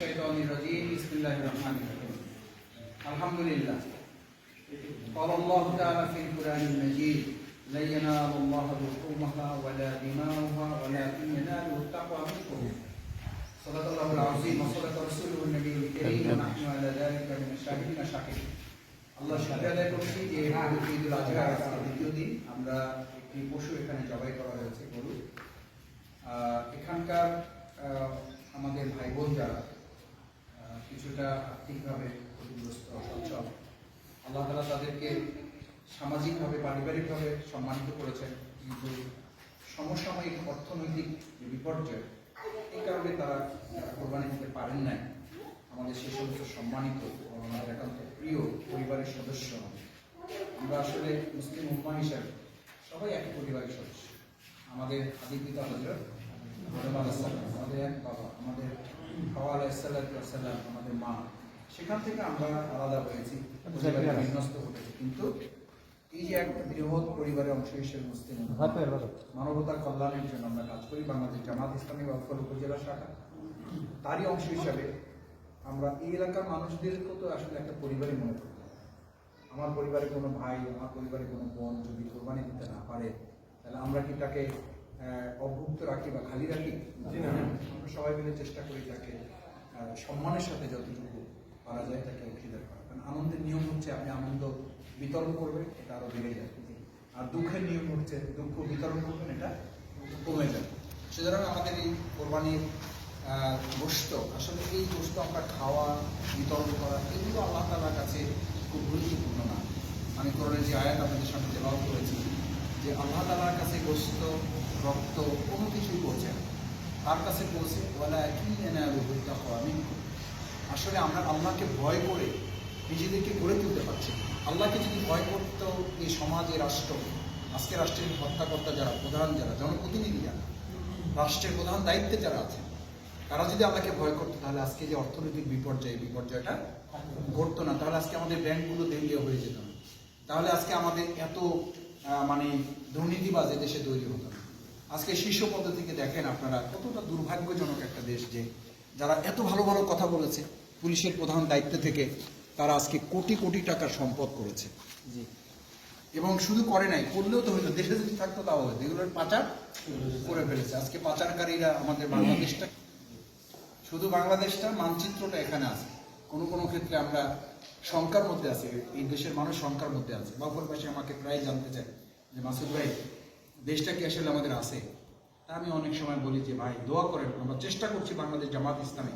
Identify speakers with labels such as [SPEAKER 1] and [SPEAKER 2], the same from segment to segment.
[SPEAKER 1] الشيطان الرجيم بسم الله الرحمن الرحيم الحمد لله قال الله تعالى في القرآن المجيد لن ينال الله لحومها ولا دماؤها ولكن يناله التقوى منكم صدق الله العظيم وصدق رسوله النبي الكريم ونحن على ذلك من الشاهدين الشاكرين আল্লাহ শুক্রিয়া আদায় করছি যে ঈদুল আজহার আজকে দ্বিতীয় দিন আমরা একটি পশু এখানে জবাই করা হয়েছে গরু আহ, এখানকার আহ, আমাদের ভাই বোন যারা কিছুটা আর্থিকভাবে ক্ষতিগ্রস্ত সচ্ছল আল্লাহ তালা তাদেরকে সামাজিকভাবে, পারিবারিকভাবে সম্মানিত করেছেন। কিন্তু সমসাময়িক অর্থনৈতিক যে বিপর্যয়, এই কারণে তারা কোরবানি দিতে পারেন নাই, আমাদের সে সমস্ত সম্মানিত আমাদের একান্ত প্রিয় পরিবারের সদস্য। আমরা আসলে মুসলিম উম্মা হিসাবে সবাই এক পরিবারের সদস্য। আমাদের আদি পিতা হজরত আমাদের এক বাবা, আমাদের হাওয়া আলাহিসাল্লাম আমাদের মা সেখান থেকে আমরা আলাদা হয়েছি বিন্যস্ত হয়েছি। কিন্তু এই যে একটা বৃহৎ পরিবারের অংশ হিসেবে মুসলিম মানবতার কল্যাণের জন্য আমরা কাজ করি বাংলাদেশ জামাত ইসলামী উপজেলা শাখা। তারই অংশ হিসাবে আমরা এই এলাকার মানুষদেরকেও তো আসলে একটা পরিবারই মনে করি। আমার পরিবারে কোনো ভাই আমার পরিবারে কোনো বোন যদি কোরবানি দিতে না পারে তাহলে আমরা কি তাকে অভুক্ত রাখি বা খালি রাখি আমরা সবাই মিলে চেষ্টা করি তাকে সম্মানের সাথে যতটুকু পারা যায় তাকে অংশীদার করা কারণ আনন্দের নিয়ম হচ্ছে আপনি আনন্দ বিতরণ করবেন এটা আরও বেড়ে যায় আর দুঃখের নিয়ম হচ্ছে দুঃখ বিতরণ করবেন এটা কমে যায় সুতরাং আমাদের এই কোরবানির গোশত আসলে এই গোস্ত আমরা খাওয়া বিতরণ করা এগুলো আল্লাহ তালার কাছে খুব গুরুত্বপূর্ণ না। আমি কোরআনের যে আয়াত আপনাদের সামনে তেলাও করেছি যে আল্লাহ তালার কাছে গোশত রক্ত, কোনো কিছুই পৌঁছে না। তার কাছে পৌঁছে বলা একই এনে আমি আসলে আমরা আল্লাহকে ভয় করে নিজেদেরকে গড়ে তুলতে পারছি। আল্লাহকে যদি ভয় করতো এই সমাজে রাষ্ট্র, আজকে রাষ্ট্রের হত্যাকর্তা যারা, প্রধান যারা, জনপ্রতিনিধি যারা, রাষ্ট্রের প্রধান দায়িত্বে যারা আছেন, তারা যদি আল্লাহকে ভয় করতো, তাহলে আজকে যে অর্থনৈতিক বিপর্যয় বিপর্যয়টা ঘটতো না। তাহলে আজকে আমাদের ব্যাংকগুলো দেউলিয়া হয়ে যেত না। তাহলে আজকে আমাদের এত মানে দুর্নীতিবাজ দেশে তৈরি হতো আজকে শীর্ষ পদ থেকে দেখেন আপনারা কতটা দুর্ভাগ্যজনক একটা দেশ যে যারা এত ভালো ভালো কথা বলেছে পুলিশের প্রধান দায়িত্ব থেকে তারা আজকে কোটি কোটি টাকার সম্পদ করেছে। এবং শুধু করে নাই করলেও তো হইতো দেশে যদি থাকতো তাও হতো এগুলোর পাচার করে ফেলেছে। আজকে পাচারকারীরা আমাদের বাংলাদেশটা শুধু বাংলাদেশটা মানচিত্রটা এখানে আছে। কোনো কোনো ক্ষেত্রে আমরা শঙ্কার মধ্যে আছি এই দেশের মানুষ শঙ্কার মধ্যে আছে। বাবুর পাশে আমাকে প্রায় জানতে চায় যে মাসুদ ভাই দেশটা কি আসলে আমাদের আছে। তা আমি অনেক সময় বলি যে ভাই দোয়া করেন আমরা চেষ্টা করছি বাংলাদেশ জামাত ইসলামে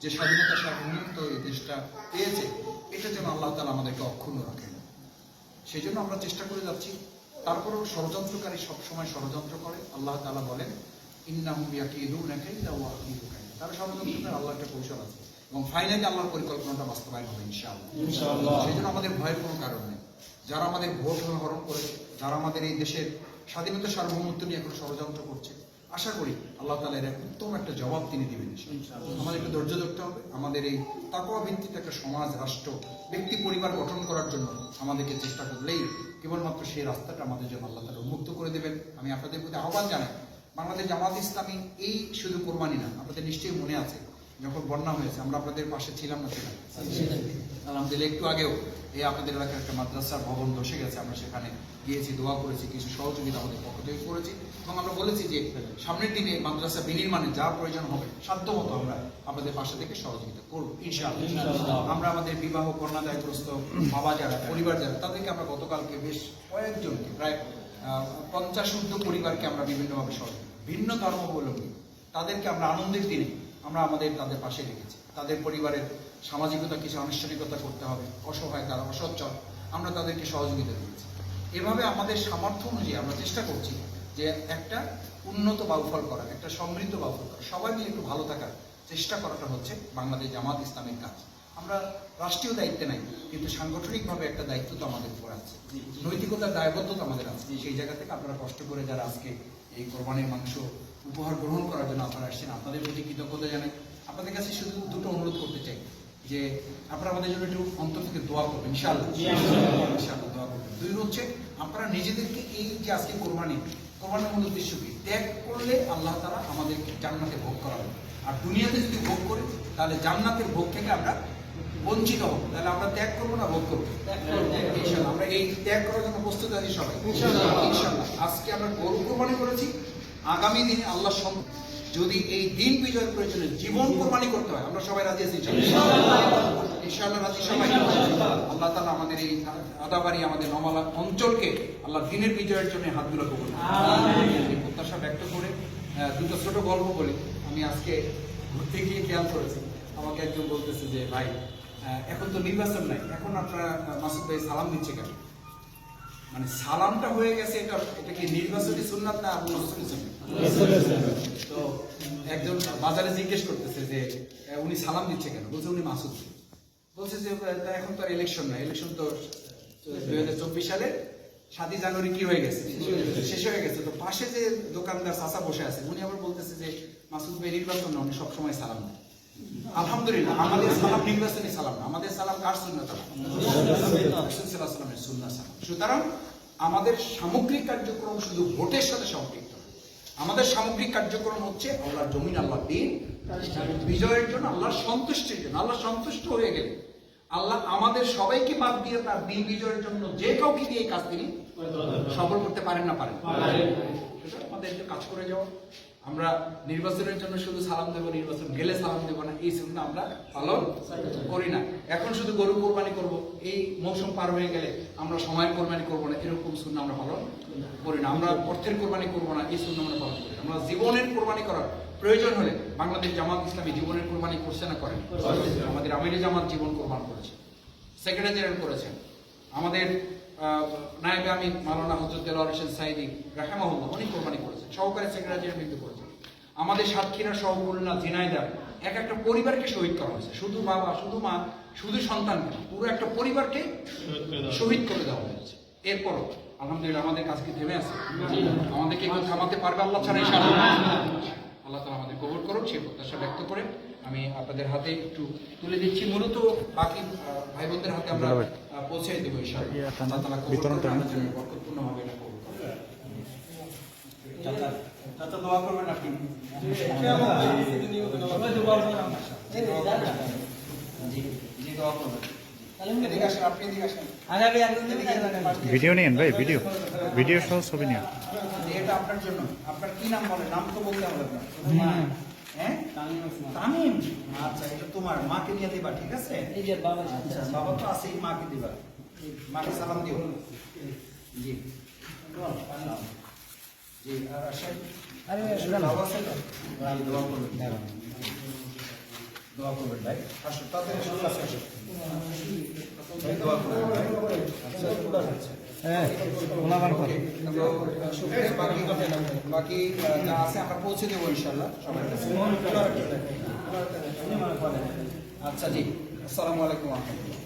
[SPEAKER 1] যে স্বাধীনতা সার্বভৌমত্ব এই দেশটা পেয়েছে এটা যেন আল্লাহ তালা আমাদেরকে অক্ষুণ্ণ রাখেন। সেই জন্য আমরা চেষ্টা করে যাচ্ছি। তারপরেও ষড়যন্ত্রকারী সবসময় ষড়যন্ত্র করে। আল্লাহ তালা বলেন তারা ষড়যন্ত্রের আল্লাহর একটা কৌশল আছে। এবং ফাইনালি আল্লাহর পরিকল্পনাটা বাস্তবায়ন হবে ইনশাআল্লাহ।
[SPEAKER 2] ইনশাআল্লাহ।
[SPEAKER 1] সেই জন্য আমাদের ভয়ের কোনো কারণ নেই। যারা আমাদের ভোট হরণ করেছে যারা আমাদের এই দেশের স্বাধীনতা সার্বভৌমত্ব নিয়ে এখন ষড়যন্ত্র করছে, আশা করি আল্লাহ তালা এর উত্তম একটা জবাব তিনি দিবেন আমাদের একটু ধৈর্য ধরতে হবে, আমাদের এই তাকওয়া ভিত্তিক একটা সমাজ, রাষ্ট্র, ব্যক্তি, পরিবার গঠন করার জন্য আমাদেরকে চেষ্টা করলেই কেবলমাত্র সেই রাস্তাটা আমাদের জন্য আল্লাহ তালা উন্মুক্ত করে দেবেন। আমি আপনাদের প্রতি আহ্বান জানাই, বাংলাদেশ জামাত ইসলামী এই শুধু কোরবানি না, আপনাদের নিশ্চয়ই মনে আছে, যখন বন্যা হয়েছে, আমরা আপনাদের পাশে ছিলাম না ছিলাম আলহামদুলিল্লাহ একটু আগেও এই আপনাদের এলাকার একটা মাদ্রাসার ভবন ধসে গেছে। আমরা সেখানে গিয়েছি দোয়া করেছি কিছু সহযোগিতা আমাদের পক্ষ থেকে করেছি এবং আমরা বলেছি যে সামনের দিনে মাদ্রাসা বিনির্মাণে যা প্রয়োজন হবে সাধ্য মতো আমরা আপনাদের পাশে থেকে সহযোগিতা করব ইনশাআল্লাহ। আমরা আমাদের বিবাহ কন্যাদায়গ্রস্ত বাবা যারা পরিবার যারা তাদেরকে আমরা গতকালকে বেশ কয়েকজনকে প্রায় আহ, পঞ্চাশ ঊর্ধ্ব পরিবারকে আমরা বিভিন্নভাবে সহযোগিতা ভিন্ন ধর্মাবলম্বী তাদেরকে আমরা আনন্দের দিনে আমরা আমাদের তাদের পাশে রেখেছি। তাদের পরিবারের সামাজিকতা কিছু আনুষ্ঠানিকতা করতে হবে অসহায় তারা অসচ্ছল আমরা তাদেরকে সহযোগিতা দিয়েছি। এভাবে আমাদের সামর্থ্য অনুযায়ী আমরা চেষ্টা করছি যে একটা উন্নত বাউফল করা একটা সমৃদ্ধ বাউফল করা সবাই মিলে একটু ভালো থাকার চেষ্টা করাটা হচ্ছে বাংলাদেশ জামাত ইসলামের কাজ। আমরা রাষ্ট্রীয় দায়িত্বে নাই কিন্তু সাংগঠনিকভাবে একটা দায়িত্ব তো আমাদের উপর আছে। নৈতিকতার দায়বদ্ধতা আমাদের আছে। সেই জায়গা থেকে আপনারা কষ্ট করে যারা আজকে এই কোরবানির মাংস উপহার গ্রহণ করার জন্য আপনারা আসছেন আপনাদের প্রতি কৃতজ্ঞতা জানাই। আপনাদের কাছে শুধু দুটো অনুরোধ করতে চাই। যে আপনারা আমাদের জন্য একটু অন্তর থেকে দোয়া করবেন ইনশাআল্লাহ। ইনশাআল্লাহ। দোয়া করবেন। দুই হচ্ছে আপনারা নিজেদেরকে এই যে আজকে কোরবানি কোরবানির মূল উদ্দেশ্য কি? ত্যাগ করলে আল্লাহ তারা আমাদেরকে জান্নাতে ভোগ করাবেন। আর দুনিয়াতে যদি ভোগ করে তাহলে জান্নাতের ভোগ থেকে আমরা বঞ্চিত হব। তাহলে আমরা ত্যাগ করব না ভোগ করব? ইনশাল্লাহ আমরা এই ত্যাগ করার জন্য প্রস্তুত আছি সবাই। ইনশাল্লাহ আজকে আমরা গরু কোরবানি করেছি। আগামী দিনে আল্লাহ সম যদি এই দিন বিজয়ের প্রয়োজনে জীবন কোরবানি করতে হয় আমরা সবাই রাজি আছি ইনশাআল্লাহ। রাজি সবাই। আল্লাহ তাআলা আমাদের এই আদাবাড়ি আমাদের নমালা অঞ্চলকে আল্লাহ দিনের বিজয়ের জন্য হাতগুলো কবুল। প্রত্যাশা ব্যক্ত করে দুটো ছোট গল্প বলি। আমি আজকে ঘুরতে গিয়ে খেয়াল করেছি। আমাকে একজন বলতেছে যে ভাই এখন তো নির্বাচন নাই। এখন আপনারা মাসুদ ভাই সালাম দিচ্ছে কেন? মানে সালামটা হয়ে গেছে এটা এটা কি নির্বাচনী সুন্নাত না নসরী সুন্নাত? তো একজন বাজারে জিজ্ঞেস করতেছে যে উনি সালাম দিচ্ছে কেন? বলছে উনি মাসুদ বলছে যে এখন তো আর ইলেকশন না ইলেকশন তো দুই হাজার চব্বিশ সালে। সাতই জানুয়ারি কি হয়ে গেছে। শেষ হয়ে গেছে। তো পাশে যে দোকানদার চাচা বসে আছে উনি আবার বলতেছে যে মাসুদ ভাই নির্বাচন না উনি সবসময় সালাম দেন। আলহামদুলিল্লাহ আমাদের সালাম নির্বাচনী সালাম না আমাদের সালাম কার সুন্নাত সালামের সুন্নাত সালাম। সুতরাং আমাদের সামগ্রিক কার্যক্রম শুধু ভোটের সাথে সম্পৃক্ত আমাদের সামগ্রিক কার্যক্রম হচ্ছে আল্লাহর জমিন আল্লাহ দিন বিজয়ের জন্য আল্লাহর সন্তুষ্টির জন্য আল্লাহ সন্তুষ্ট হয়ে গেলে আল্লাহ আমাদের সবাইকে বাদ দিয়ে তার দিন বিজয়ের জন্য যে কাউকে দিয়ে কাজ তিনি সফল করতে পারেন না পারেন। আমাদের কাজ করে যাওয়া। আমরা নির্বাচনের জন্য শুধু সালাম দেবো, নির্বাচন গেলে সালাম দেবো না, এই সুন্না আমরা পালন করি না। এখন শুধু গরু কোরবানি করব, এই মৌসুম পার হয়ে গেলে আমরা সময়ের কোরবানি করব না, এরকম সুন্না আমরা পালন করি না। আমরা অর্থের কোরবানি করব না, এই সুন্না আমরা পালন করি। আমরা জীবনের কোরবানি করার প্রয়োজন হলে বাংলাদেশ জামাত ইসলামী জীবনের কোরবানি করছে না করেন আমাদের আমিরি জামাত জীবন কোরবান করেছে। সেক্রেটারি জেনারেল করেছেন আমাদের নায়েবে আমি মালানা হজরত দেলোয়ার হোসেন সাইদি রাহেমাহুল্লাহ উনি কোরবানি করেছেন। সহকারী সেক্রেটারি কিন্তু করেছেন। আমাদের সাতক্ষীরা সহকরুণা ঝিনাইদা এক একটা পরিবারকে শহীদ করা হয়েছে। শুধু বাবা শুধু মা শুধু সন্তান পুরো একটা পরিবারকে শহীদ করে দেওয়া হয়েছে। এরপরও আলহামদুলিল্লাহ আমাদের কাজ কি থেমে আছে। আমাদেরকে কেউ থামাতে পারবে আল্লাহ ছাড়া আল্লাহ তালা আমাদের কবর করুন সেই প্রত্যাশা ব্যক্ত করে আমি আপনাদের হাতে একটু তুলে দিচ্ছি। মূলত বাকি ভাই বোনদের হাতে আমরা পৌঁছে দেবো ইনশাআল্লাহ। আল্লাহ তাআলা কবুল
[SPEAKER 2] বিতরণ
[SPEAKER 1] করুন,
[SPEAKER 2] করুন।
[SPEAKER 1] আমাদের জন্য বরকতপূর্ণভাবে এটা কবুল করুন। চাচা দোয়া করবেন আপনি।
[SPEAKER 2] ভিডিও নিন ভাই ভিডিও। ভিডিও সহ ছবি নিন
[SPEAKER 1] এটা আপনার জন্য। আপনার কি নাম বলেন? নাম তো বলতে হবে আপনার। হ্যাঁ? তামিম। আচ্ছা এটা তোমার মাকে নিয়ে দিবা ঠিক আছে? আচ্ছা বাবা তো আছেই মাকে দিবা। মাকে সালাম দিও। জি। আচ্ছা
[SPEAKER 2] হ্যাঁ
[SPEAKER 1] বাকি যা আছে আমরা পৌঁছে দেবো ইনশাল্লাহ সবার কাছে আচ্ছা জি। আসসালামু আলাইকুম রহমতুল্লাহ